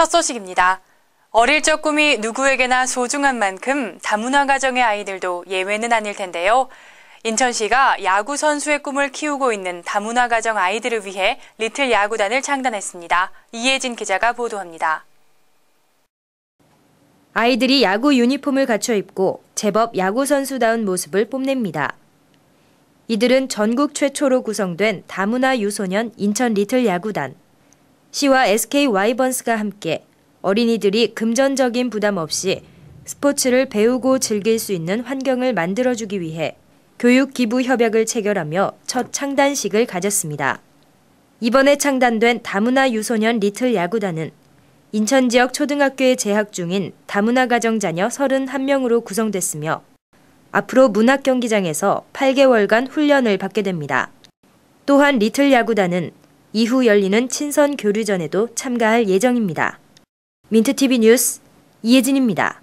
첫 소식입니다. 어릴 적 꿈이 누구에게나 소중한 만큼 다문화 가정의 아이들도 예외는 아닐 텐데요. 인천시가 야구 선수의 꿈을 키우고 있는 다문화 가정 아이들을 위해 리틀 야구단을 창단했습니다. 이혜진 기자가 보도합니다. 아이들이 야구 유니폼을 갖춰 입고 제법 야구 선수다운 모습을 뽐냅니다. 이들은 전국 최초로 구성된 다문화 유소년 인천 리틀 야구단. 시와 SK 와이번스가 함께 어린이들이 금전적인 부담 없이 스포츠를 배우고 즐길 수 있는 환경을 만들어주기 위해 교육 기부 협약을 체결하며 첫 창단식을 가졌습니다. 이번에 창단된 다문화 유소년 리틀 야구단은 인천 지역 초등학교에 재학 중인 다문화 가정 자녀 31명으로 구성됐으며 앞으로 문학 경기장에서 8개월간 훈련을 받게 됩니다. 또한 리틀 야구단은 이후 열리는 친선 교류전에도 참가할 예정입니다. 민트TV 뉴스 이혜진입니다.